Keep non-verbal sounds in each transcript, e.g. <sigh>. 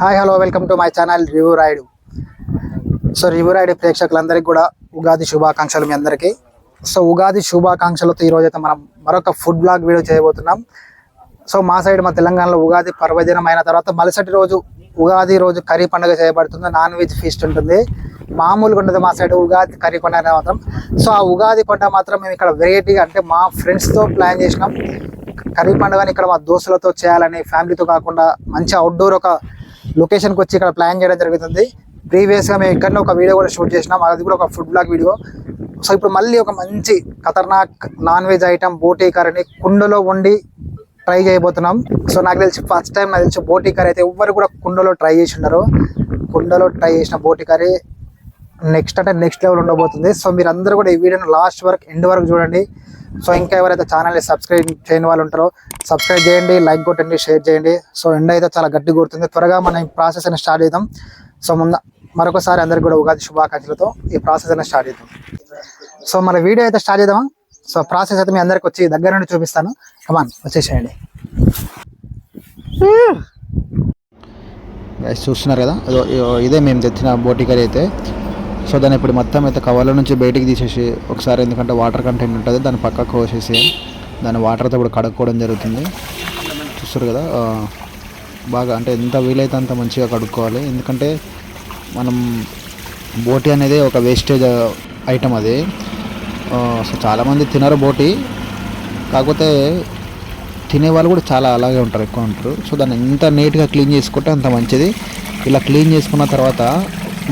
Hi hello welcome to my channel review Rayudu so review Rayudu ప్రేక్షకులందరికీ కూడా ఉగాది శుభాకాంక్షలు మీ అందరికీ. సో ఉగాది శుభాకాంక్షలతో ఈరోజు అయితే మనం మరొక ఫుడ్ బ్లాగ్ వీడియో చేయబోతున్నాం. సో మా సైడ్ మా తెలంగాణలో ఉగాది పర్వదినం అయిన తర్వాత మరుసటి రోజు ఉగాది రోజు కర్రీ పండుగ చేయబడుతుంది. నాన్ వెజ్ ఫీస్ట్ ఉంటుంది. మామూలుగా ఉండదు మా సైడ్ ఉగాది కర్రీ పండుగ అనేది మాత్రం. సో ఆ ఉగాది పండుగ మాత్రం మేము ఇక్కడ వెరైటీగా అంటే మా ఫ్రెండ్స్తో ప్లాన్ చేసినాం. కర్రీ పండుగని ఇక్కడ మా దోస్తులతో చేయాలని ఫ్యామిలీతో కాకుండా మంచి అవుట్డోర్ ఒక లొకేషన్కి వచ్చి ఇక్కడ ప్లాన్ చేయడం జరుగుతుంది. ప్రీవియస్గా మేము ఇక్కడనే ఒక వీడియో కూడా షూట్ చేసినాం. అది కూడా ఒక ఫుడ్ బ్లాగ్ వీడియో సో ఇప్పుడు మళ్ళీ ఒక మంచి ఖతర్నాక్ నాన్ వెజ్ ఐటమ్ బోటీ కర్రీని కుండలో వండి ట్రై చేయబోతున్నాం. సో నాకు తెలిసి ఫస్ట్ టైం నాకు తెలిసి బోటీ కర్రీ అయితే ఎవ్వరు కూడా కుండలో ట్రై చేసి ఉండరు. కుండలో ట్రై చేసిన బోటీ కర్రీ నెక్స్ట్ అంటే నెక్స్ట్ లెవెల్ ఉండబోతుంది. సో మీరు అందరూ కూడా ఈ వీడియోని లాస్ట్ వరకు ఎండ్ వరకు చూడండి. సో ఇంకా ఎవరైతే ఛానల్ని సబ్స్క్రైబ్ చేయని వాళ్ళు ఉంటారో సబ్స్క్రైబ్ చేయండి లైక్ కొట్టండి షేర్ చేయండి. సో ఎండ్ అయితే చాలా గట్టి కొడుతుంది. త్వరగా మనం ఈ ప్రాసెస్ స్టార్ట్ చేద్దాం. సో ముందు మరొకసారి అందరికి కూడా ఉగాది శుభాకాంక్షలతో ఈ ప్రాసెస్ అనేది స్టార్ట్ చేద్దాం. సో మన వీడియో అయితే స్టార్ట్ చేద్దామా? సో ప్రాసెస్ అయితే మీ అందరికి వచ్చి దగ్గర నుండి చూపిస్తాను. కమాన్ వచ్చేసేయండి. చూస్తున్నారు కదా? ఇదే మేము తెచ్చిన బోటి కర్రీ అయితే. సో దాన్ని ఇప్పుడు మొత్తం అయితే కవర్ల నుంచి బయటికి తీసేసి ఒకసారి ఎందుకంటే వాటర్ కంటెంట్ ఉంటుంది దాన్ని పక్కకు కోసేసి దాన్ని వాటర్తో ఇప్పుడు కడుక్కోవడం జరుగుతుంది. చూస్తారు కదా బాగా అంటే ఎంత వీలైతే అంత మంచిగా కడుక్కోవాలి. ఎందుకంటే మనం బోటి అనేది ఒక వేస్టేజ్ ఐటమ్ అది. సో చాలామంది తినరు బోటి కాకపోతే తినే వాళ్ళు కూడా చాలా అలాగే ఉంటారు ఎక్కువ ఉంటారు. సో దాన్ని ఎంత నీట్గా క్లీన్ చేసుకుంటే అంత మంచిది. ఇలా క్లీన్ చేసుకున్న తర్వాత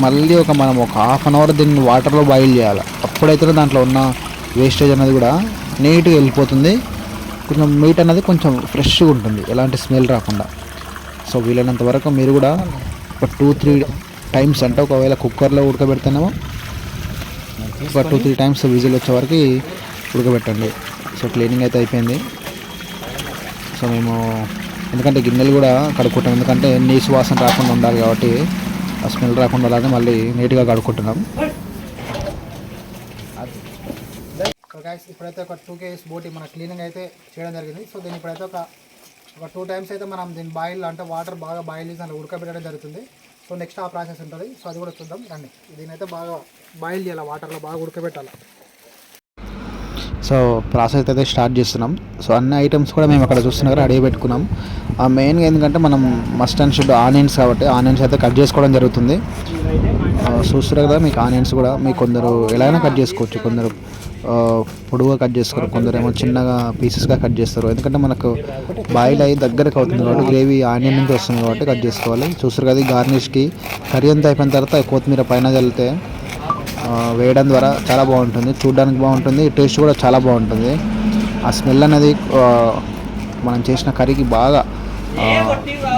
మళ్ళీ ఒక మనం ఒక హాఫ్ అన్ అవర్ దీన్ని వాటర్లో బాయిల్ చేయాలి. అప్పుడైతే దాంట్లో ఉన్న వేస్టేజ్ అనేది కూడా నీట్గా వెళ్ళిపోతుంది. కొంచెం మీట్ అనేది కొంచెం ఫ్రెష్గా ఉంటుంది. ఎలాంటి స్మెల్ రాకుండా. సో వీలైనంత వరకు మీరు కూడా ఒక టూ త్రీ టైమ్స్ అంటే ఒకవేళ కుక్కర్లో ఉడకబెడితేనేమో ఒక టూ త్రీ టైమ్స్ విజిల్ వచ్చే వరకు ఉడకబెట్టండి. సో క్లీనింగ్ అయితే అయిపోయింది. సో మేము ఎందుకంటే గిన్నెలు కూడా కడుక్కుంటాం. ఎందుకంటే నీసు వాసన రాకుండా ఉండాలి కాబట్టి ఆ స్మెల్ రాకుండా అలానే మళ్ళీ నీట్గా కడుక్కుంటున్నాం. గైస్ ఇప్పుడైతే ఒక టూ కేజీస్ బోటి మన క్లీనింగ్ అయితే చేయడం జరిగింది. సో దీన్ని ఇప్పుడైతే ఒక ఒక టూ టైమ్స్ అయితే మనం దీన్ని బాయిల్ అంటే వాటర్ బాగా బాయిల్ చేసి దాన్ని ఉడకబెట్టడం జరుగుతుంది. సో నెక్స్ట్ ఆ ప్రాసెస్ ఉంటుంది. సో అది కూడా చూద్దాం. రండి. దీనైతే బాగా బాయిల్ చేయాలి? వాటర్లో బాగా ఉడకబెట్టాలి? సో ప్రాసెస్ అయితే స్టార్ట్ చేస్తున్నాం. సో అన్ని ఐటమ్స్ కూడా మేము అక్కడ చూస్తున్నారు రెడీ పెట్టుకున్నాం. ఆ మెయిన్గా ఎందుకంటే మనం మస్ట్ అండ్ షుడ్ ఆనియన్స్ కాబట్టి ఆనియన్స్ అయితే కట్ చేసుకోవడం జరుగుతుంది. చూస్తున్నారు కదా మీకు ఆనియన్స్ కూడా మీకు కొందరు ఎలా అయినా కట్ చేసుకోవచ్చు. కొందరు పొడవుగా పొడుగుగా కట్ చేసుకోరు కొందరు ఏమో చిన్నగా పీసెస్గా కట్ చేస్తారు. ఎందుకంటే మనకు బాయిల్ అయ్యి దగ్గరకు అవుతుంది కాబట్టి గ్రేవీ ఆనియన్ నుంచి వస్తుంది కాబట్టి కట్ చేసుకోవాలి. చూస్తారు కదా గార్నిష్కి కర్రీ అంతా అయిపోయిన తర్వాత కొత్తిమీర పైన చల్లితే వేయడం ద్వారా చాలా బాగుంటుంది. చూడడానికి బాగుంటుంది. టేస్ట్ కూడా చాలా బాగుంటుంది. ఆ స్మెల్ అనేది మనం చేసిన కర్రీకి బాగా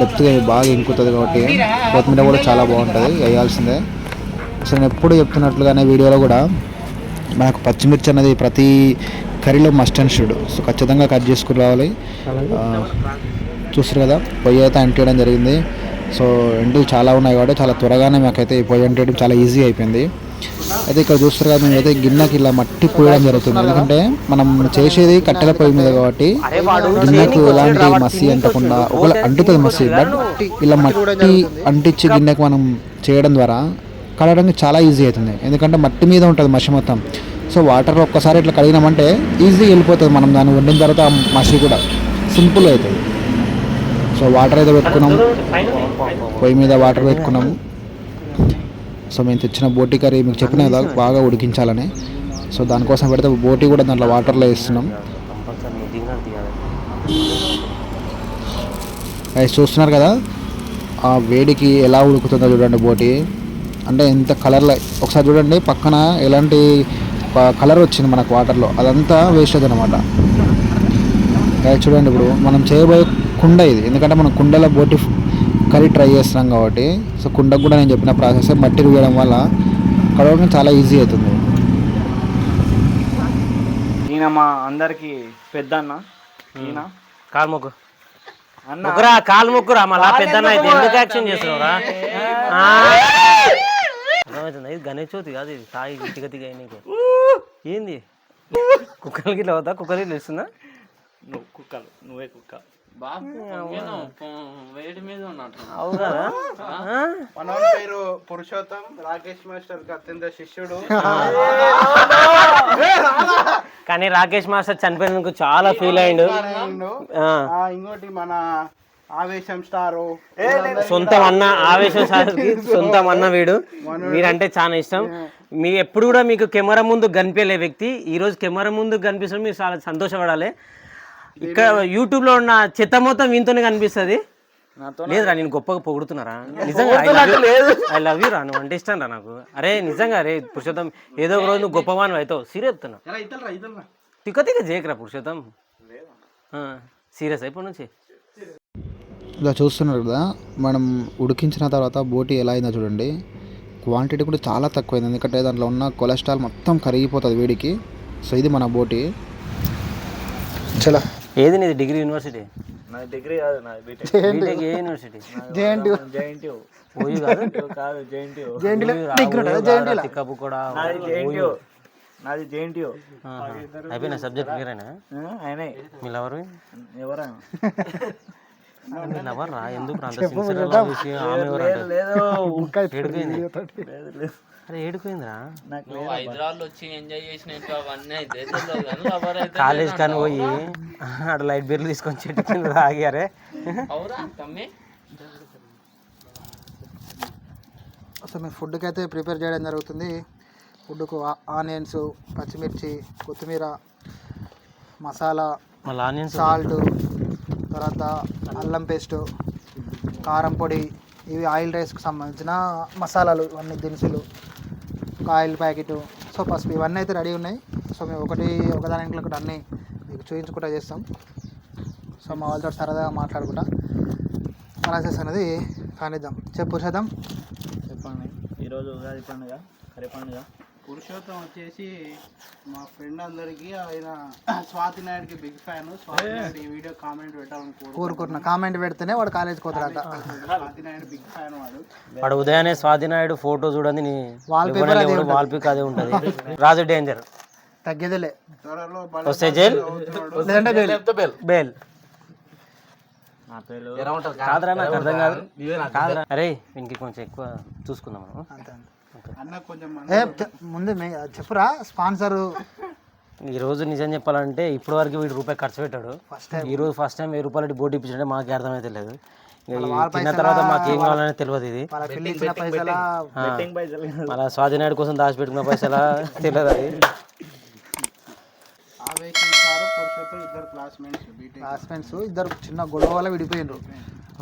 డెప్త్గా బాగా ఇంకుతుంది కాబట్టి కొత్తిమీర కూడా చాలా బాగుంటుంది. వేయాల్సిందే. అసలు నేను ఎప్పుడు చెప్తున్నట్లుగానే వీడియోలో కూడా మనకు పచ్చిమిర్చి అనేది ప్రతి కర్రీలో మస్ట్ అండ్ షుడ్ సో ఖచ్చితంగా కట్ చేసుకుని రావాలి. చూస్తారు కదా పొయ్యి అయితే అంటేయడం జరిగింది. సో ఎండు చాలా ఉన్నాయి కాబట్టి చాలా త్వరగానే మాకైతే ఈ పొయ్యి అంటేయడం చాలా ఈజీ అయిపోయింది. అయితే ఇక్కడ చూస్తారు కదా మేమైతే గిన్నెకి ఇలా మట్టి పోయడం జరుగుతుంది. ఎందుకంటే మనం చేసేది కట్టెల పొయ్యి మీద కాబట్టి గిన్నెకు ఎలాంటి మసి అంటకుండా ఒకవేళ అంటుతుంది మసి బట్ ఇలా మట్టి అంటించి గిన్నెకి మనం చేయడం ద్వారా కడగడానికి చాలా ఈజీ అవుతుంది. ఎందుకంటే మట్టి మీద ఉంటుంది మసి మొత్తం. సో వాటర్ ఒక్కసారి ఇట్లా కడిగినామంటే ఈజీగా వెళ్ళిపోతుంది మనం దాన్ని వండిన తర్వాత ఆ మసి కూడా సింపుల్ అవుతుంది. సో వాటర్ అయితే పెట్టుకున్నాం. పొయ్యి మీద వాటర్ పెట్టుకున్నాము సో మేము తెచ్చిన బోటి కర్రీ మీకు చెప్పిన కదా బాగా ఉడికించాలని. సో దానికోసం పెడితే బోటి కూడా దాంట్లో వాటర్లో వేస్తున్నాం. అది చూస్తున్నారు కదా ఆ వేడికి ఎలా ఉడుకుతుందో చూడండి బోటి. అంటే ఎంత కలర్లో ఒకసారి చూడండి పక్కన ఎలాంటి కలర్ వచ్చింది మనకు వాటర్లో అదంతా వేస్ట్ అవుతుంది అనమాట అది చూడండి ఇప్పుడు మనం చేయబోయే కుండ ఇది. ఎందుకంటే మనం కుండలో బోటి కర్రీ ట్రై చేస్తున్నాం కాబట్టి. సో కుండకు కూడా నేను చెప్పిన ప్రాసెస్ మట్టి రువ్వడం వల్ల కడవడం చాలా ఈజీ అవుతుంది. ఈయన మా అందరికి పెద్ద అన్న ఈయన. కాలు మొక్కు. అన్న. ముగ్గురా కాలు ముగ్గురా మళ్ళా పెద్ద అయితే ఎందుకు యాక్షన్ చేస్తున్నావురా. అర్థమవుతుందా ఇది గణేష్ చవితి కాదు ఇది. తాగి తిగ తిగ నీకు. ఏంది? కుక్కలకి ఇట్లా అవుతా కుక్కలకి ఇట్లా ఇస్తుందా నువ్వు కుక్కలు. నువ్వే కుక్క. వేడి మీద ఉన్నట్టు. అవు కదా ఆ? మనోని పేరు పురుషోత్తం రాకేష్ మాస్టర్ అత్యంత శిష్యుడు. <laughs> కానీ రాకేష్ మాస్టర్ చనిపోయినందుకు చాలా ఫీల్ అయ్యిండు అయిండు. ఇంకోటి మన ఆవేశం స్టారు. సొంతం అన్న ఆవేశం సార్కి <laughs> సొంతం అన్న వీడు. వీడంటే చాలా ఇష్టం. మీ ఎప్పుడు కూడా మీకు కెమెరా ముందు కనిపించలే వ్యక్తి. ఈ రోజు కెమెరా ముందు కనిపిస్తుంది మీరు చాలా సంతోషపడాలి. ఇక్కడ యూట్యూబ్లో ఉన్న చెత్త మొత్తం వీంతోనే కనిపిస్తుంది. లేదురా నేను గొప్పగా పొగుడుతున్నారా నిజంగా ఐ లవ్ యూ రా నువ్వు అంటే ఇష్టం రా నాకు. అరే నిజంగా రే పురుషోత్తం ఏదో ఒక రోజు నువ్వు గొప్పవాను అవుతావు. సీరియస్ తిక్క తిక్క చేయకరా పురుషోత్తం. సీరియస్ అయిపోయి నుంచి. ఇలా చూస్తున్నారు కదా మనం ఉడికించిన తర్వాత బోటి ఎలా అయిందో చూడండి. క్వాంటిటీ కూడా చాలా తక్కువైంది ఎందుకంటే దాంట్లో ఉన్న కొలెస్ట్రాల్ మొత్తం కరిగిపోతుంది వేడికి. సో ఇది మన బోటి. చలో. ఏది నీది? Degree university? నా డిగ్రీ కాదు నా బీటెక్ బీటెక్ ఏ యూనివర్సిటీ? జేఎన్టీ జేఎన్టీ ఓయూ కాదు? కాదు జేఎన్టీ తిక్కపు కూడా నాది జేఎన్టీ నాది జేఎన్టీ. అయిపోయినా? సబ్జెక్ట్ క్లియరేనా ఆయనే. మీ లవర్? ఎవరా? <laughs> ఎందుకు అంత చేసి ఆమె అరే హైదరాబాద్ వచ్చి ఎంజాయ్ అవన్నీ <laughs> కాలేజ్ కానీ పోయి అక్కడ లైట్ బీర్లు తీసుకొని చెట్టు కింద తాగారే అవురా తమ్మి. సో మేము ఫుడ్కి అయితే ప్రిపేర్ చేయడం జరుగుతుంది. ఫుడ్కు ఆనియన్స్ పచ్చిమిర్చి కొత్తిమీర మసాలా మళ్ళీ ఆనియన్స్ సాల్ట్ తర్వాత అల్లం పేస్ట్ కారం పొడి ఇవి ఆయిల్ రైస్కి సంబంధించిన మసాలాలు ఇవన్నీ దినుసులు ఒక ఆయిల్ ప్యాకెట్ సో పసుపు ఇవన్నీ అయితే రెడీ ఉన్నాయి. సో మేము ఒకటి ఒకదాని ఇంట్లో ఒకటి అన్నీ మీకు చూపించుకుంటా చేస్తాం. సో మా వాళ్ళతో సరదాగా మాట్లాడుకుంటా. ప్రాసెస్ అనేది కానిద్దాం. చెప్పు చేద్దాం చెప్పండి. ఈరోజు ఉగాది పండుగ కరి పండుగ. పురుషోత్తం వచ్చేసి మా ఫ్రెండ్ అందరికి ఆయన స్వాతి నాయుడుకి బిగ్ ఫ్యాన్ స్వాతి నాయుడు ఈ వీడియో కామెంట్ పెట్టాలని కోరు కోరుకుంటున్నా. కామెంట్ పెడితేనే వాడు కాలేజ్కి పోతాడట. స్వాతి నాయుడు బిగ్ ఫ్యాన్ వాడు. వాడు ఉదయాన్నే స్వాతి నాయుడు ఫోటో చూడండి నీ Wallpaper అదే ఉంటుంది. వాల్ పిక్ అదే ఉంటుంది. రాజు డేంజర్ తగ్గేదిలే. త్వరలో వస్తే జైల్? లేదంటే బెయిల్. బేల్ నా పేరు కాదురా నాకు అర్థం కాదు. కాదురా. అరే వీనికి కొంచెం ఎక్కువ చూసుకుందాం మనం. ఏ ముందు చెప్పురా స్పాన్సర్ ఈ రోజు నిజం చెప్పాలంటే ఇప్పటి వరకు వీడు రూపాయి ఖర్చు పెట్టాడు. ఫస్ట్ టైం ఈ రోజు ఫస్ట్ టైం వెయ్యి రూపాయలు బోట్ ఇప్పించంటే మాకు అర్థమైతే లేదు. తిన్న తర్వాత మాకు ఏం కావాలని తెలియదు ఇది. మళ్ళీ స్వాతినాయుడు కోసం దాచిపెట్టుకున్న పైసలా? తెలియదు అది? ఆవేశం స్టారు పురుషోత్తం ఇద్దరు క్లాస్మేట్స్ చిన్న గొడవ వల్ల విడిపోయినరు.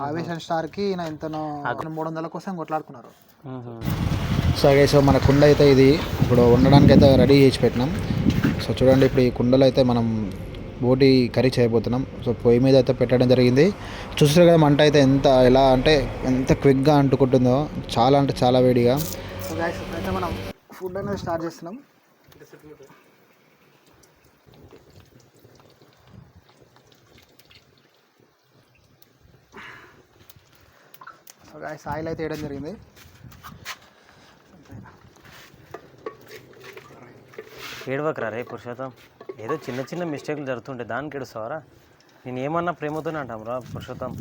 ఆవేశం స్టార్కి నా ఇంతనో మూడు వందల కోసం కొట్లాడుకున్నారు. సో అదే సో మన కుండ అయితే ఇది ఇప్పుడు వండడానికి అయితే రెడీ చేసి పెట్టినాం. సో చూడండి ఇప్పుడు ఈ కుండలో అయితే మనం బోటి కర్రీ చేయబోతున్నాం. సో పొయ్యి మీద అయితే పెట్టడం జరిగింది. చూస్తే కదా మంట అయితే ఎంత ఎలా అంటే ఎంత క్విక్గా అంటుకుంటుందో చాలా అంటే చాలా వేడిగా. సో గైస్ అయితే మనం ఫుడ్ అనేది స్టార్ట్ చేస్తున్నాం. సో గైస్ ఆయిల్ అయితే వేయడం జరిగింది. ఏడవకరా రే పురుషోత్తం. ఏదో చిన్న చిన్న మిస్టేక్లు జరుగుతుంటాయి. దానికి ఏడుస్తావరా? నేను ఏమన్నా ప్రేమతోనే అంటాం రా పురుషోత్తం.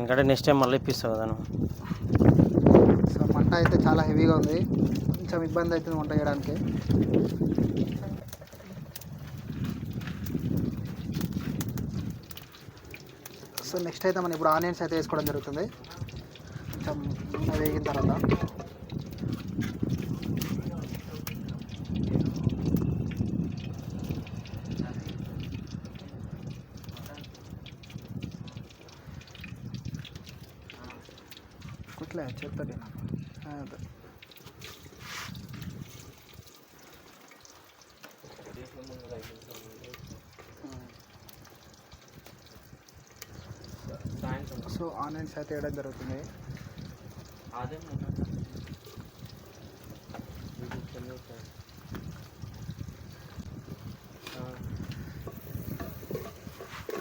ఇంకంటే నెక్స్ట్ టైం మళ్ళీ ఇప్పిస్తావు కదా సో మంట అయితే చాలా హెవీగా ఉంది. కొంచెం ఇబ్బంది అవుతుంది వంట చేయడానికి సో నెక్స్ట్ అయితే మనం ఇప్పుడు ఆనియన్స్ అయితే వేసుకోవడం జరుగుతుంది. కొంచెం వేగిన తర్వాత. సో ఆనియన్స్ అయితే వేయడం జరుగుతుంది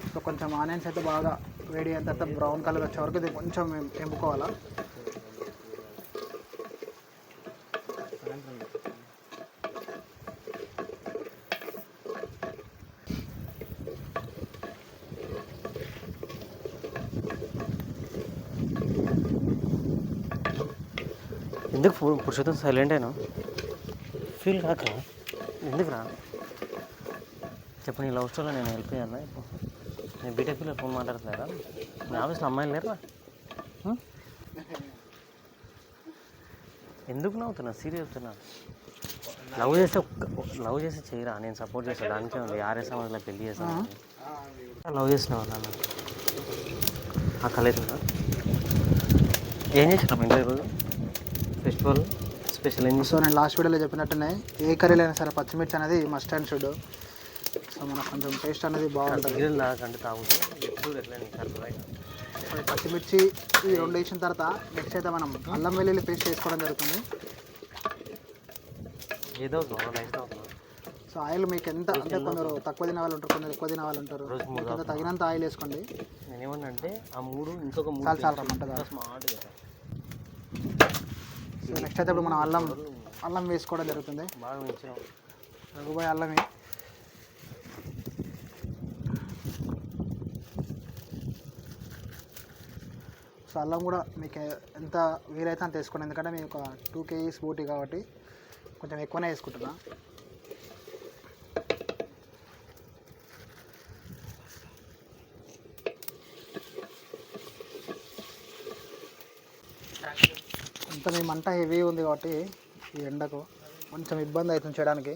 సో కొంచెం ఆనియన్స్ అయితే బాగా వేడి అయిన తర్వాత బ్రౌన్ కలర్ వచ్చే వరకు ఇది కొంచెం ఎంపుకోవాలా ఎందుకు ఫోన్ పురుషోత్తం సైలెంట్ అయినా ఫీల్ కాక ఎందుకు రా చెప్పు నీ లవ్ స్టోరీలో నేను హెల్ప్ చేయన్నా ఇప్పుడు నేను బీటెక్ పిల్లలు ఫోన్ మాట్లాడట్లేదా మీ ఆఫీస్లో అమ్మాయిలు లేరా హ్మ్? ఎందుకు నవ్వుతున్నా? సీరియస్ చెప్తున్నా లవ్ చేస్తే లవ్ చేస్తే చేయరా? నేను సపోర్ట్ చేస్తాను దానికే ఉంది. ఆర్ఎస్ ఇట్లా పెళ్ళి చేస్తాను లవ్ చేసినావా నాన్న? ఆ కలేదుందా ఏం చేసినావు ఇంట్లో ఈరోజు? ఫెస్టివల్ స్పెషల్ ఏం సో నేను లాస్ట్ వీడియోలో చెప్పినట్టునే ఏ కర్రీలో అయినా సరే పచ్చిమిర్చి అనేది మస్ట్ అండ్ షుడ్ సో మనకు కొంచెం టేస్ట్ అనేది బాగుంటుంది. పచ్చిమిర్చి ఈ రెండు వేసిన తర్వాత నెక్స్ట్ అయితే మనం అల్లం వెల్లుల్లి పేస్ట్ వేసుకోవడం జరుగుతుంది. ఏదో సో ఆయిల్ మీకు ఎంత అంటే కొందరు తక్కువ తినే వాళ్ళు ఉంటారు కొందరు ఎక్కువ తినే వాళ్ళు ఉంటారు తగినంత ఆయిల్ వేసుకోండి. నేనేమన్నా అంటే ఆ మూడు ఇంకొక మూడు చాలా చాలా సో నెక్స్ట్ అయితే ఇప్పుడు మనం అల్లం అల్లం వేసుకోవడం జరుగుతుంది. బాగా మించినావు రఘుబాయ్ అల్లమే. సో అల్లం కూడా మీకు ఎంత వీలైతే అంత వేసుకోండి. ఎందుకంటే మేము ఒక టూ కేజీస్ బూటీ కాబట్టి కొంచెం ఎక్కువనే వేసుకుంటున్నా. అంత మీ మంట హెవీ ఉంది కాబట్టి ఈ ఎండకు కొంచెం ఇబ్బంది అవుతుంది చేయడానికి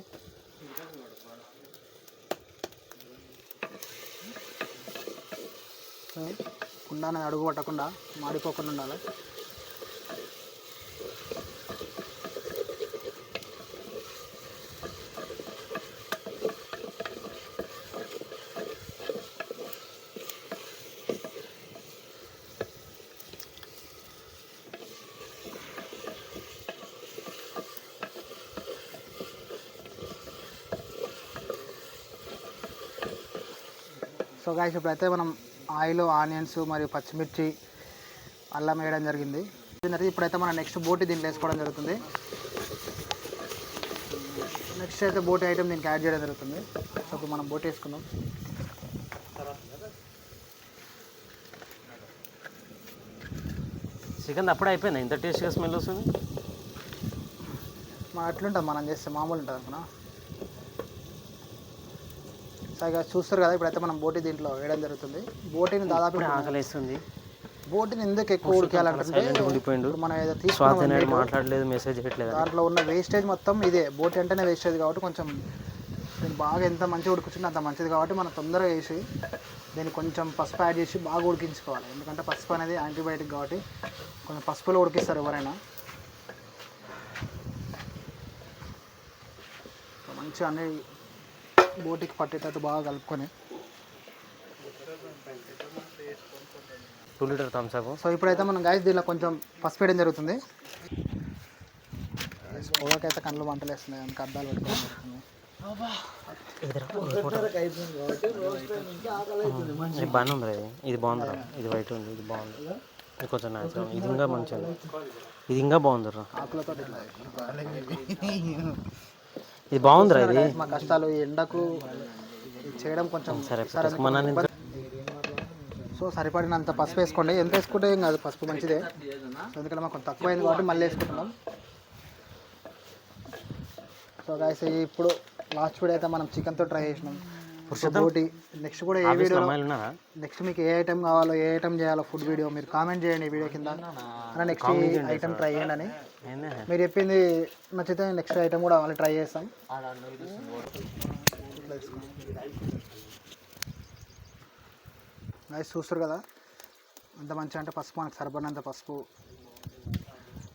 సో, అడుగు పట్టకుండా మాడిపోకుండా ఉండాలి. సో గాయస్ ఇప్పుడైతే మనం ఆయిల్ ఆనియన్స్ మరియు పచ్చిమిర్చి అల్లం వేయడం జరిగింది. ఇప్పుడైతే మనం నెక్స్ట్ బోటి దీంట్లో వేసుకోవడం జరుగుతుంది. నెక్స్ట్ అయితే బోటి ఐటమ్ దీనికి యాడ్ చేయడం జరుగుతుంది. సో ఇప్పుడు మనం బోటి వేసుకుందాం. చికెన్ అప్పుడే అయిపోయింది? ఇంత టేస్ట్గా స్మెల్ వస్తుంది? మా అట్లుంటుంది మనం చేస్తే మామూలు ఉంటుంది అనుకున్నా. సో ఇక చూస్తారు కదా ఇప్పుడైతే మనం బోటి దీంట్లో వేయడం జరుగుతుంది. బోటిని దాదాపు ఇప్పుడే ఆకలి వేస్తుంది బోటిని ఎందుకు ఎక్కువ ఉడికేయాలంటే మనం ఏదో తీసుకున్నాం మాట్లాడలేదు మెసేజ్ దాంట్లో ఉన్న వేస్టేజ్ మొత్తం ఇదే. బోటి అంటేనే వేస్టేజ్ కాబట్టి కొంచెం దీన్ని బాగా ఎంత మంచిగా ఉడికించిందో అంత మంచిది కాబట్టి మనం తొందరగా వేసి దీన్ని కొంచెం పసుపు యాడ్ చేసి బాగా ఉడికించుకోవాలి. ఎందుకంటే పసుపు అనేది యాంటీబయాటిక్ కాబట్టి కొంచెం పసుపులో ఉడికిస్తారు ఎవరైనా. మంచిగా అన్ని బోటికి పట్టేటట్టు బాగా కలుపుకొని. టూ లీటర్ థమ్స్అప్ సో ఇప్పుడైతే మనం గాయస్ దీనిలో కొంచెం పసుపు వేయడం జరుగుతుంది. పొగకైతే కళ్ళు మంటలు వేస్తున్నాయి అందుకు అద్దాలు పెట్టుకోవడం జరుగుతుంది. బాగానే ఉంది ఇది. బాగుందిరా ఇది వైట్ ఉంది ఇది బాగుంది. ఇది కొంచెం న్యాచురల్ ఇది ఇంకా మంచిగా ఇది ఇంకా బాగుందిరా ఆకులతో ఇది బాగుందిరా ఇది? మా కష్టాలు ఈ ఎండకు చేయడం కొంచెం సరే మన సో సరిపడినంత పసుపు వేసుకోండి. ఎంత వేసుకుంటే ఏం కాదు పసుపు మంచిదే. ఎందుకంటే మాకు కొంచెం తక్కువ అయింది కాబట్టి మళ్ళీ వేసుకుంటున్నాం. సో గాయస్ ఇప్పుడు లాస్ట్ వీడియో అయితే మనం చికెన్తో ట్రై చేసినాం. ఒకటి నెక్స్ట్ కూడా ఏ వీడియో నెక్స్ట్ మీకు ఏ ఐటమ్ కావాలో ఏ ఐటమ్ చేయాలో ఫుడ్ వీడియో మీరు కామెంట్ చేయండి ఈ వీడియో కింద. నెక్స్ట్ ఐటమ్ ట్రై చేయండి అని. మీరు చెప్పింది నచ్చితే నెక్స్ట్ ఐటమ్ కూడా మళ్ళీ ట్రై చేస్తాం. గైస్ చూస్తారు కదా? ఎంత మంచిగా అంటే పసుపు మనకు సరిపడినంత పసుపు.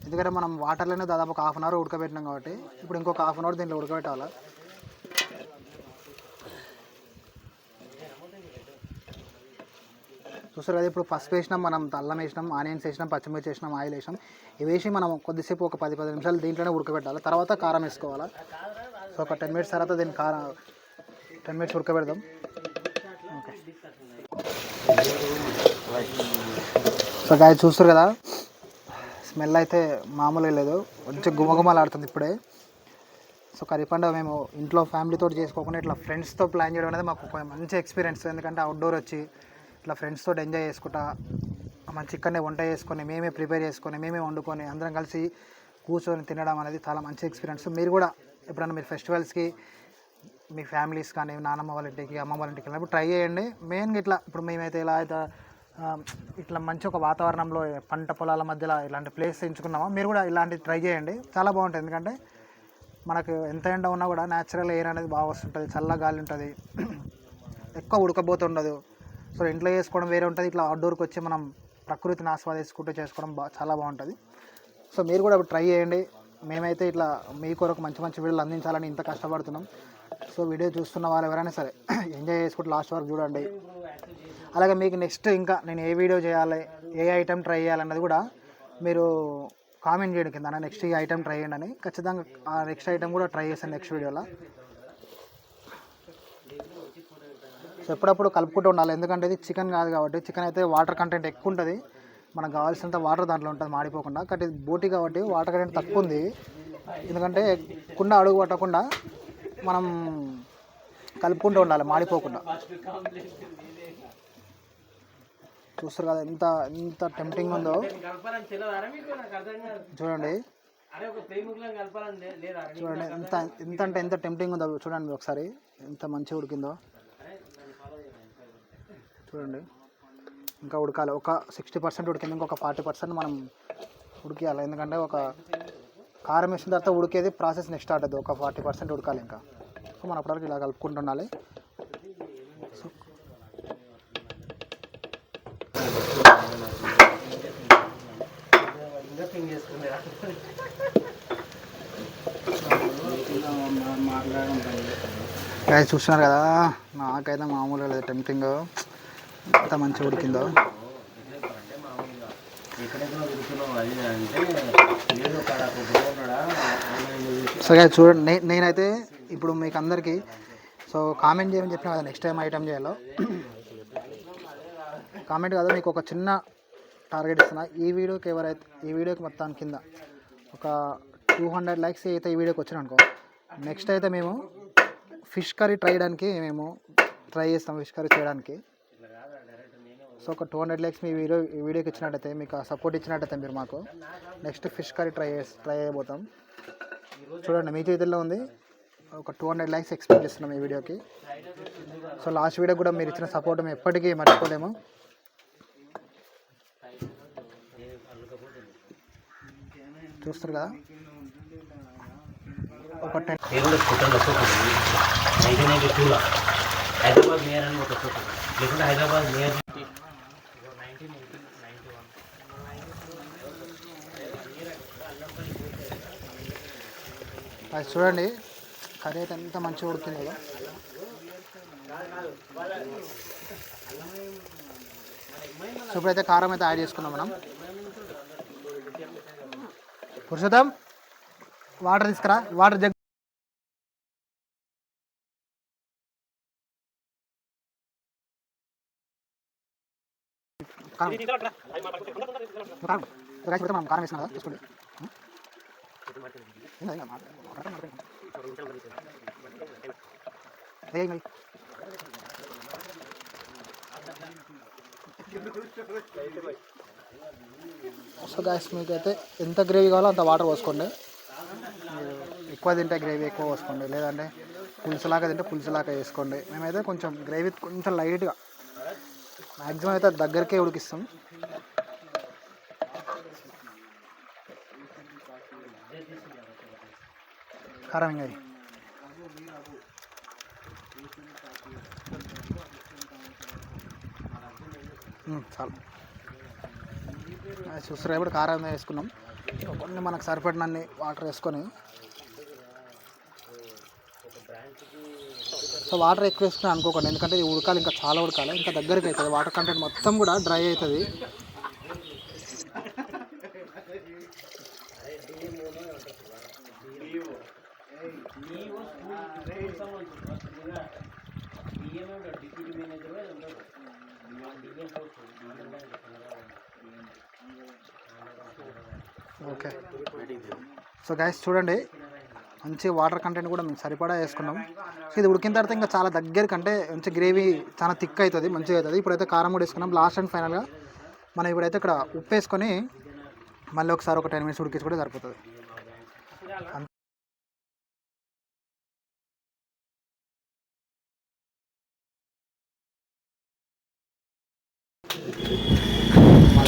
ఎందుకంటే మనం వాటర్లోనే దాదాపు ఒక హాఫ్ అన్ అవర్ ఉడకబెట్టినాం కాబట్టి ఇప్పుడు ఇంకొక హాఫ్ అన్ అవర్ దీంట్లో ఉడకబెట్టాలా? చూస్తారు కదా ఇప్పుడు పసుపు వేసినాం మనం అల్లం వేసినాం ఆనియన్స్ వేసినాం పచ్చిమిర్చి వేసినాం ఆయిల్ వేసినాం. ఇవి వేసి మనం కొద్దిసేపు ఒక పది పది నిమిషాలు దీంట్లోనే ఉడకబెట్టాలి. తర్వాత కారం వేసుకోవాలి? సో ఒక టెన్ మినిట్స్ తర్వాత దీన్ని కారం టెన్ మినిట్స్ ఉడకబెడదాం. ఓకే. సో గాయ చూస్తారు కదా స్మెల్ అయితే మామూలుగా లేదు. మంచి గుమగుమలాడుతుంది ఇప్పుడే. సో కర్రీ పండుగ మేము ఇంట్లో ఫ్యామిలీతో చేసుకోకుండా ఇట్లా ఫ్రెండ్స్తో ప్లాన్ చేయడం అనేది మాకు మంచి ఎక్స్పీరియన్స్ ఎందుకంటే అవుట్డోర్ వచ్చి ఇట్లా ఫ్రెండ్స్తో ఎంజాయ్ చేసుకుంటా మంచి ఇక్కడనే వంట చేసుకొని మేమే ప్రిపేర్ చేసుకొని మేమే వండుకొని అందరం కలిసి కూర్చొని తినడం అనేది చాలా మంచి ఎక్స్పీరియన్స్ మీరు కూడా ఎప్పుడైనా మీరు ఫెస్టివల్స్కి మీ ఫ్యామిలీస్ కానీ నానమ్మ వాళ్ళ ఇంటికి అమ్మమ్మ వాళ్ళ ఇంటికి వెళ్ళినప్పుడు ట్రై చేయండి. మెయిన్గా ఇట్లా ఇప్పుడు మేమైతే ఇలా అయితే ఇట్లా మంచి ఒక వాతావరణంలో పంట పొలాల మధ్యలో ఇలాంటి ప్లేస్ ఎంచుకున్నామో మీరు కూడా ఇలాంటివి ట్రై చేయండి. చాలా బాగుంటుంది. ఎందుకంటే మనకు ఎంత ఎండ ఉన్నా కూడా న్యాచురల్ ఎయిర్ అనేది బాగా వస్తుంటుంది చల్ల గాలి ఉంటుంది. <clears throat> ఎక్కువ ఉడకబోతుండదు. సో ఇంట్లో చేసుకోవడం వేరే ఉంటుంది. ఇట్లా అవుట్డోర్కి వచ్చి మనం ప్రకృతిని ఆస్వాదించుకుంటూ చేసుకోవడం బా చాలా బాగుంటుంది. సో మీరు కూడా ట్రై చేయండి. మేమైతే ఇట్లా మీ కొరకు మంచి మంచి వీడియోలు అందించాలని ఇంత కష్టపడుతున్నాం. సో వీడియో చూస్తున్న వాళ్ళు ఎవరైనా సరే <clears throat> ఎంజాయ్ చేసుకుంటూ లాస్ట్ వరకు చూడండి. అలాగే మీకు నెక్స్ట్ ఇంకా నేను ఏ వీడియో చేయాలి ఏ ఐటెం ట్రై చేయాలన్నది కూడా మీరు కామెంట్ చేయడం కింద. నెక్స్ట్ ఈ ఐటెం ట్రై చేయండి అని. ఖచ్చితంగా ఆ నెక్స్ట్ ఐటెం కూడా ట్రై చేస్తాను నెక్స్ట్ వీడియోలో సో ఎప్పుడప్పుడు కలుపుకుంటూ ఉండాలి. ఎందుకంటే ఇది చికెన్ కాదు కాబట్టి చికెన్ అయితే వాటర్ కంటెంట్ ఎక్కువ ఉంటుంది. మనకు కావాల్సినంత వాటర్ దాంట్లో ఉంటుంది మాడిపోకుండా. కాబట్టి ఇది బోటి కాబట్టి వాటర్ కంటెంట్ తక్కువ ఉంది. ఎందుకంటే కుండ అడుగు పట్టకుండా మనం కలుపుకుంటూ ఉండాలి మాడిపోకుండా. చూస్తారు కదా ఎంత ఎంత టెంప్టింగ్ ఉందో. చూడండి. చూడండి ఎంత ఎంత అంటే ఎంత టెంప్టింగ్ ఉందో చూడండి ఒకసారి. ఎంత మంచిగా ఉడికిందో. చూడండి. ఇంకా ఉడకాలి. ఒక సిక్స్టీ పర్సెంట్ ఉడికింది. ఇంకొక ఫార్టీ పర్సెంట్ మనం ఉడికేయాలి. ఎందుకంటే ఒక కారం వేసిన తర్వాత ఉడికేది ప్రాసెస్ నెక్స్ట్ స్టార్ట్ అవుతుంది ఒక ఫార్టీ పర్సెంట్ ఉడకాలి ఇంకా. సో మనం అప్పటివరకు ఇలా కలుపుకుంటుండాలి సో చూస్తున్నారు కదా? నాకైతే మామూలుగా లేదు టెంప్టింగ్ ఎంత మంచిగా ఉడికిందో? సరే చూడండి. నే- నేనైతే ఇప్పుడు మీకు అందరికీ సో కామెంట్ చేయమని చెప్పిన కదా నెక్స్ట్ టైం ఐటమ్ చేయాలో. కామెంట్ కాదు మీకు ఒక చిన్న టార్గెట్ ఇస్తున్నా. ఈ వీడియోకి ఎవరైతే ఈ వీడియోకి మొత్తం కింద ఒక టూ హండ్రెడ్ లైక్స్ అయితే ఈ వీడియోకి వచ్చిన అనుకో నెక్స్ట్ అయితే మేము ఫిష్ కర్రీ ట్రై చేయడానికి మేము ట్రై చేస్తాం ఫిష్ కర్రీ చేయడానికి. సో ఒక టూ హండ్రెడ్ ల్యాక్స్ మీ వీడియో వీడియోకి ఇచ్చినట్టయితే మీకు సపోర్ట్ ఇచ్చినట్టయితే మీరు మాకు next fish curry try try అయిపోతాం చూడండి మీ చేతుల్లో ఉంది. ఒక టూ హండ్రెడ్ ల్యాక్స్ ఎక్స్పెక్ట్ చేస్తున్నాం ఈ వీడియోకి. సో లాస్ట్ వీడియో కూడా మీరు ఇచ్చిన సపోర్ట్ మేము ఎప్పటికీ మర్చిపోలేము. చూస్తారు కదా? ఒక టెన్ హైదరాబాద్ మేయర్ అని ఒక లేకుంటే హైదరాబాద్ మేయర్ అది చూడండి కర్రీ అయితే ఎంత మంచిగా ఉడుతుంది కదా సో ఇప్పుడైతే కారం అయితే యాడ్ చేసుకున్నాం మనం పురుషోత్తం వాటర్ తీసుకురా వాటర్ జగ్ కారం కారం రైస్ మనం కారం కదా చూసుకోండి మరి సో గ్యాస్ మీకు అయితే ఎంత గ్రేవీ కావాలో అంత వాటర్ పోసుకోండి. ఎక్కువ తింటే గ్రేవీ ఎక్కువ పోసుకోండి. లేదంటే పులుసులాగా తింటే పులుసులాగా వేసుకోండి. మేమైతే కొంచెం గ్రేవీ కొంచెం లైట్గా మ్యాక్సిమం అయితే దగ్గరికే ఉడికిస్తాం. కారం ఇంకా చాలా ఉమ్, చాలు. అది ఇప్పుడు కారం వేసుకున్నాం. కొన్ని మనకు సరిపడినన్ని వాటర్ వేసుకొని. సో వాటర్ ఎక్కువ వేసుకుని అనుకోకండి. ఎందుకంటే ఇది ఉడకాలి ఇంకా చాలా ఉడకాలి. ఇంకా దగ్గరికి అవుతుంది. వాటర్ కంటెంట్ మొత్తం కూడా డ్రై అవుతుంది. సో గైస్ చూడండి. మంచి వాటర్ కంటెంట్ కూడా మేము సరిపడా వేసుకున్నాం. సో ఇది ఉడికిన తర్వాత ఇంకా చాలా దగ్గరికి అంటే మంచి గ్రేవీ చాలా థిక్ అవుతుంది మంచిగా అవుతుంది ఇప్పుడైతే కారం కూడా వేసుకున్నాం లాస్ట్ అండ్ ఫైనల్గా మనం ఇప్పుడైతే ఇక్కడ ఉప్పు వేసుకొని మళ్ళీ ఒకసారి ఒక టెన్ మినిట్స్ ఉడికించుకుంటే సరిపోతుంది.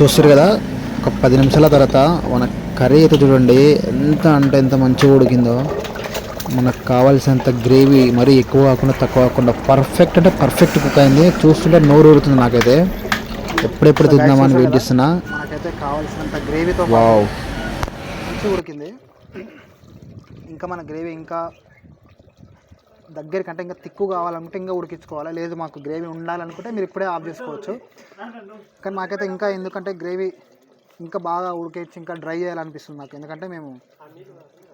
చూస్తారు కదా? ఒక పది నిమిషాల తర్వాత మన కర్రీ అయితే చూడండి ఎంత అంటే ఎంత మంచిగా ఉడికిందో. మనకు కావాల్సినంత గ్రేవీ మరీ ఎక్కువ కాకుండా తక్కువ కాకుండా పర్ఫెక్ట్ అంటే పర్ఫెక్ట్ కుక్ అయింది. చూస్తుంటే నోరు ఊరుతుంది నాకైతే. ఎప్పుడెప్పుడు తిందామని వెయిట్ చేస్తున్నా. కావాల్సినంత గ్రేవీతో వావ్ మంచిగా ఉడికింది. ఇంకా మన గ్రేవీ ఇంకా దగ్గరికి అంటే ఇంకా తిక్కు కావాలనుకుంటే ఇంకా ఉడికించుకోవాలి. లేదు మాకు గ్రేవీ ఉండాలనుకుంటే మీరు ఇప్పుడే ఆఫ్ చేసుకోవచ్చు. కానీ మాకైతే ఇంకా ఎందుకంటే గ్రేవీ ఇంకా బాగా ఉడికించి ఇంకా డ్రై చేయాలనిపిస్తుంది నాకు. ఎందుకంటే మేము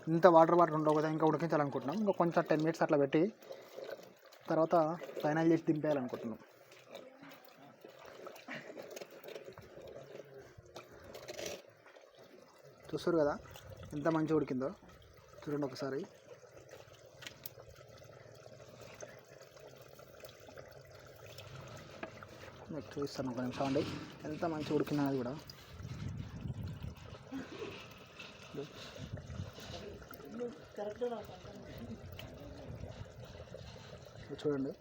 ఇంత వాటర్ వాటర్ ఉండవు కదా ఇంకా ఉడికించాలనుకుంటున్నాం. ఇంకా కొంచెం టెన్ మినిట్స్ అట్లా పెట్టి తర్వాత ఫైనల్ చేసి దింపేయాలనుకుంటున్నాం. చూస్తారు కదా ఎంత మంచిగా ఉడికిందో. చూడండి ఒకసారి. మీకు చూపిస్తాను ఒక నిమిషం అండి. ఎంత మంచిగా ఉడికిందో అది కూడా. చూడండి.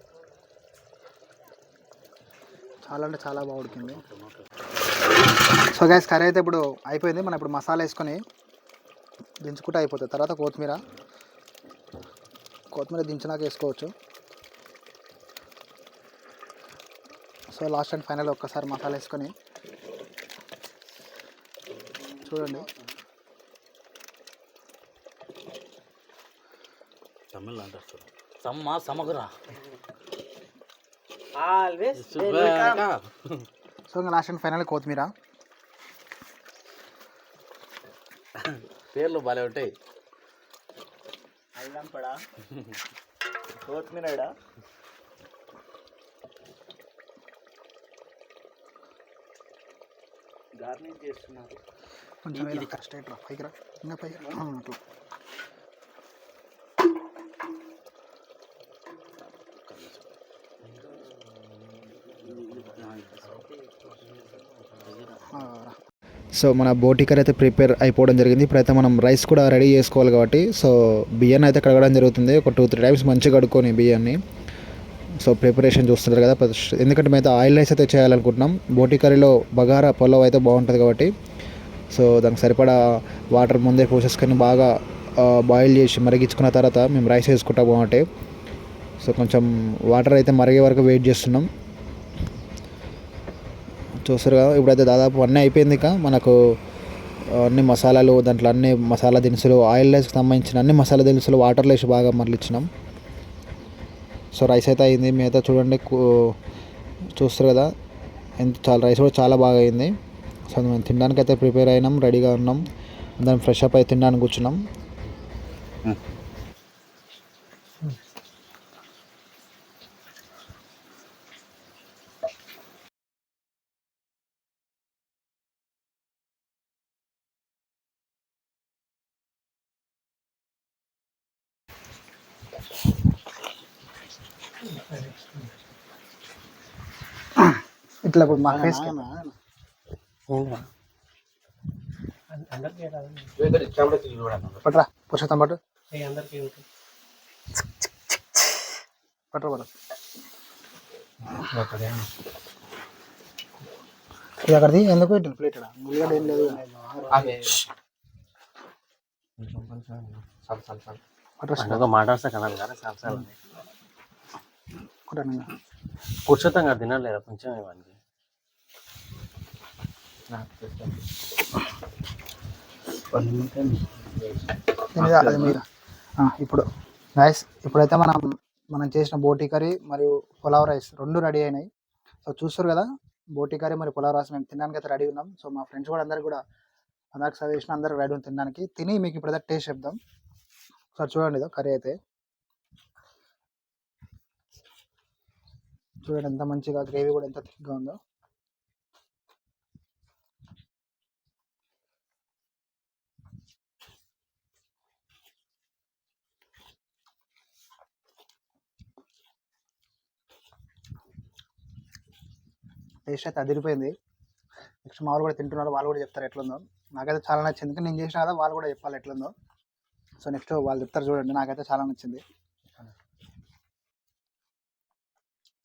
చాలా అంటే చాలా బాగా ఉడికింది. సో గైస్ కర్రీ అయితే ఇప్పుడు అయిపోయింది. మనం ఇప్పుడు మసాలా వేసుకొని దించుకుంటే అయిపోతుంది. తర్వాత కొత్తిమీర కొత్తిమీర దించినాక వేసుకోవచ్చు. సో లాస్ట్ అండ్ ఫైనల్ ఒక్కసారి మసాలా వేసుకొని చూడండి. సమ్మ సమగ్ర. ఆల్వేస్ సో ఇంకా లాస్ట్ అండ్ ఫైనల్ కొత్తిమీర పేర్లు భలే ఉంటాయి. అల్లం పడా కొత్తిమీర. గార్నిష్ చేస్తున్నారు. కొంచెం ఇది స్ట్రైట్ రా పైకి రా. ఇంకా పైకి అట్లా. సో మన బోటి కర్రీ అయితే ప్రిపేర్ అయిపోవడం జరిగింది. ఇప్పుడైతే మనం రైస్ కూడా రెడీ చేసుకోవాలి కాబట్టి సో బియ్యాన్ని అయితే కడగడం జరుగుతుంది. ఒక టూ త్రీ టైమ్స్ మంచిగా కడుక్కొని బియ్యాన్ని. సో ప్రిపరేషన్ చూస్తున్నారు కదా ఎందుకంటే మేము ఆయిల్ రైస్ అయితే చేయాలనుకుంటున్నాం. బోటి కర్రీలో బగారా పొలవ్ అయితే బాగుంటుంది కాబట్టి సో దానికి సరిపడా వాటర్ ముందే పోసేసుకొని బాగా బాయిల్ చేసి మరిగించుకున్న తర్వాత మేము రైస్ వేసుకుంటాం బాగుంటే సో కొంచెం వాటర్ అయితే మరిగే వరకు వెయిట్ చేస్తున్నాం. చూస్తారు కదా. ఇప్పుడైతే దాదాపు అన్నీ అయిపోయింది ఇక. మనకు అన్ని మసాలాలు దాంట్లో అన్ని మసాలా దినుసులు ఆయిల్ రైస్కి సంబంధించిన అన్ని మసాలా దినుసులు వాటర్లో వేసి బాగా మరలిచ్చినాం. సో రైస్ అయితే అయింది. మిగతా చూడండి చూస్తారు కదా. ఎంత చాలా రైస్ కూడా చాలా బాగా అయింది. సో మేము తినడానికి అయితే ప్రిపేర్ అయినాం రెడీగా ఉన్నాం. దాన్ని ఫ్రెష్ అప్ అయితే తినడానికి కూర్చున్నాం. ఇట్లా ఇప్పుడు మా ఫేస్ పట్రా పురుషోత్తం పట్టు. పట్రా పట్టు ఇది అక్కడిది? ఎందుకు పెట్టిన ప్లేట్ ఉల్లిగడ్డ ఏం లేదు. పట్రా మాట్లాడతా కదా కదా చాలా కొట్టండి. పురుషోత్తంగా తినలేరా కొంచెం ఇవ్వండి ఇప్పుడు. రైస్ ఇప్పుడైతే మనం మనం చేసిన బోటి కర్రీ మరియు పులావ్ రైస్ రెండు రెడీ అయినాయి. సో చూస్తారు కదా బోటి కర్రీ మరియు పులావ్ రైస్ మేము తినడానికి అయితే రెడీ ఉన్నాం. సో మా ఫ్రెండ్స్ కూడా అందరు కూడా అందరికి చేసిన అందరు రెడీ ఉంది తినడానికి. తిని మీకు ఇప్పుడైతే టేస్ట్ చెప్దాం. సో చూడండి ఇదో కర్రీ అయితే. చూడండి ఎంత మంచిగా గ్రేవీ కూడా ఎంత థిక్గా ఉందో. టేస్ట్ అయితే అదిరిపోయింది. నెక్స్ట్ మా వాళ్ళు కూడా తింటున్నారు వాళ్ళు కూడా చెప్తారు ఎట్లుందో. నాకైతే చాలా నచ్చింది. ఎందుకంటే నేను చేసిన కదా వాళ్ళు కూడా చెప్పాలి ఎట్లుందో. సో నెక్స్ట్ వాళ్ళు చెప్తారు చూడండి. నాకైతే చాలా నచ్చింది.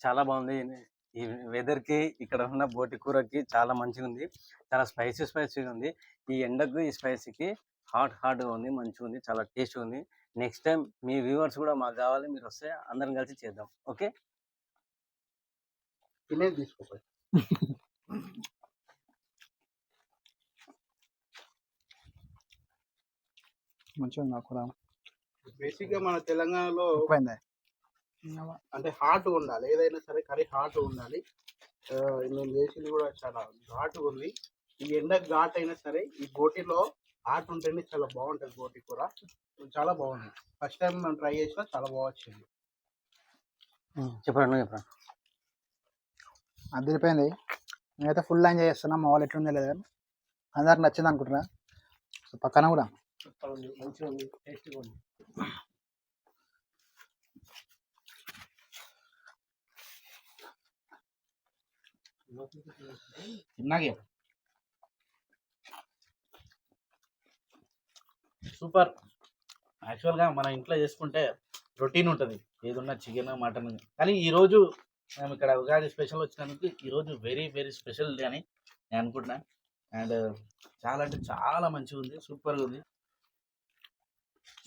చాలా బాగుంది. ఈ వెదర్కి ఇక్కడ ఉన్న బోటి కూరకి చాలా మంచిగా ఉంది చాలా స్పైసీ స్పైసీగా ఉంది. ఈ ఎండకు ఈ స్పైసీకి హాట్ హాట్గా ఉంది మంచిగా ఉంది చాలా టేస్ట్ ఉంది నెక్స్ట్ టైం మీ వ్యూవర్స్ కూడా మాకు కావాలి మీరు వస్తే అందరం కలిసి చేద్దాం. ఓకే? తినేది తీసుకోపోయి. మంచిగా ఉంది నాకు కూడా. బేసిక్గా మన తెలంగాణలో అంటే హాట్ ఉండాలి. ఏదైనా సరే కర్రీ హాట్ ఉండాలి. నేను చేసింది కూడా చాలా ఘాటు ఉంది. ఈ ఎండ ఘాట్ అయినా సరే ఈ బోటిలో హాట్ ఉంటేనే చాలా బాగుంటుంది బోటి కూర చాలా బాగుంది. ఫస్ట్ టైం మనం ట్రై చేసినా చాలా బాగా వచ్చింది. చెప్పరా నువ్వు చెప్పరా? అదిరిపోయింది నేనైతే ఫుల్ ఎంజాయ్ చేస్తున్నా. మా వాళ్ళు ఎట్లుందో లేదు కానీ. అందరికి నచ్చింది అనుకుంటున్నా. పక్కన కూడా. మంచిగా ఉంది. టేస్టీగా ఉంది. తిన్నాగే. సూపర్. యాక్చువల్గా మన ఇంట్లో చేసుకుంటే రొటీన్ ఉంటుంది. ఏదున్నా చికెన్ మటన్. కానీ ఈరోజు మేము ఇక్కడ ఉగాది స్పెషల్ వచ్చినందుకు ఈరోజు వెరీ వెరీ స్పెషల్ డే అని నేను అనుకుంటున్నా. అండ్ చాలా అంటే చాలా మంచిగా ఉంది. సూపర్గా ఉంది.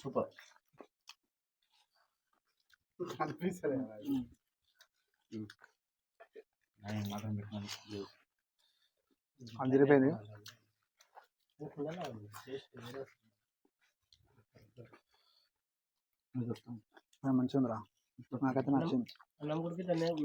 సూపర్. పెట్టినాను అదిరిపోయింది మంచిగా ఉందిరా నాకైతే నచ్చింది.